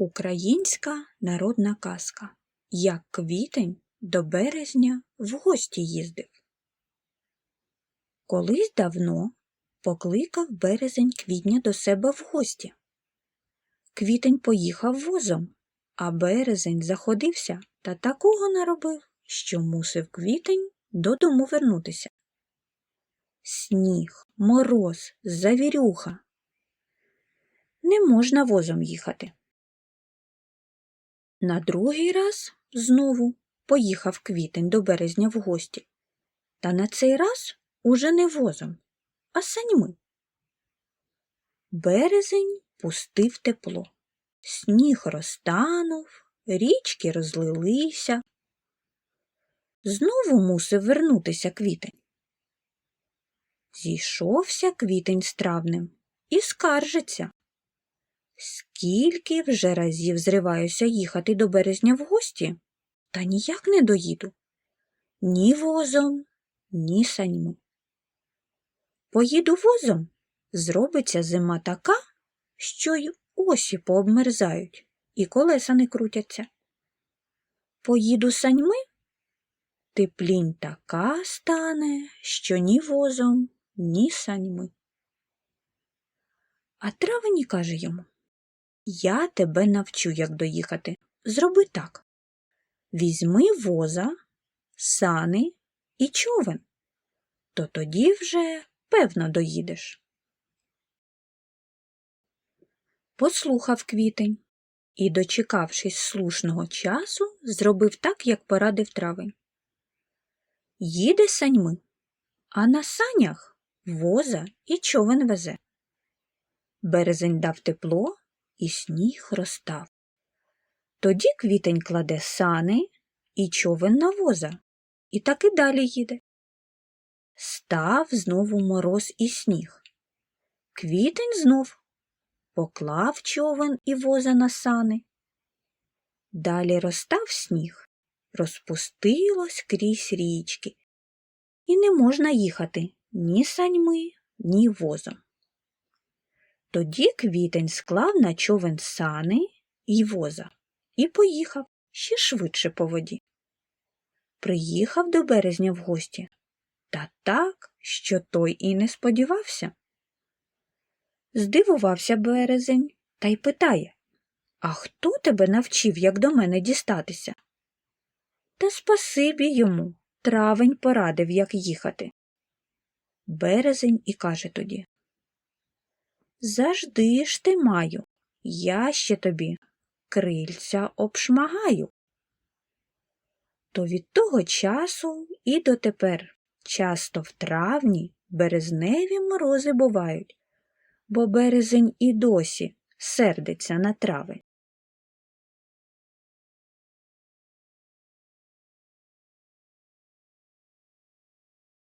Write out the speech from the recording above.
Українська народна казка Як квітень до березня в гості їздив. Колись давно покликав березень квітня до себе в гості. Квітень поїхав возом, а березень заходився та такого наробив, що мусив квітень додому вернутися. Сніг, мороз, завірюха. Не можна возом їхати. На другий раз знову поїхав квітень до березня в гості, та на цей раз уже не возом, а саньми. Березень пустив тепло, сніг розтанув, річки розлилися. Знову мусив вернутися квітень. Зійшовся квітень з травнем і скаржиться. Скільки вже разів зриваюся їхати до березня в гості, та ніяк не доїду. Ні возом, ні саньми. Поїду возом, зробиться зима така, що й осі пообмерзають, і колеса не крутяться. Поїду саньми, теплінь така стане, що ні возом, ні саньми. А травені каже йому я тебе навчу, як доїхати. Зроби так. Візьми воза, сани і човен, то тоді вже певно доїдеш. Послухав квітень і, дочекавшись слушного часу, зробив так, як порадив травень. Їде саньми, а на санях воза і човен везе. Березень дав тепло, і сніг розтав. Тоді квітень кладе сани і човен на воза, і так і далі їде. Став знову мороз і сніг. Квітень знов поклав човен і воза на сани. Далі розстав сніг, розпустилось крізь річки, і не можна їхати ні саньми, ні возом. Тоді квітень склав на човен сани й воза і поїхав ще швидше по воді. Приїхав до березня в гості, та так, що той і не сподівався. Здивувався березень та й питає А хто тебе навчив, як до мене дістатися? Та спасибі йому, травень порадив, як їхати. Березень і каже тоді Завжди ж ти маю, я ще тобі крильця обшмагаю. То від того часу і дотепер часто в травні березневі морози бувають, бо березень і досі сердиться на трави.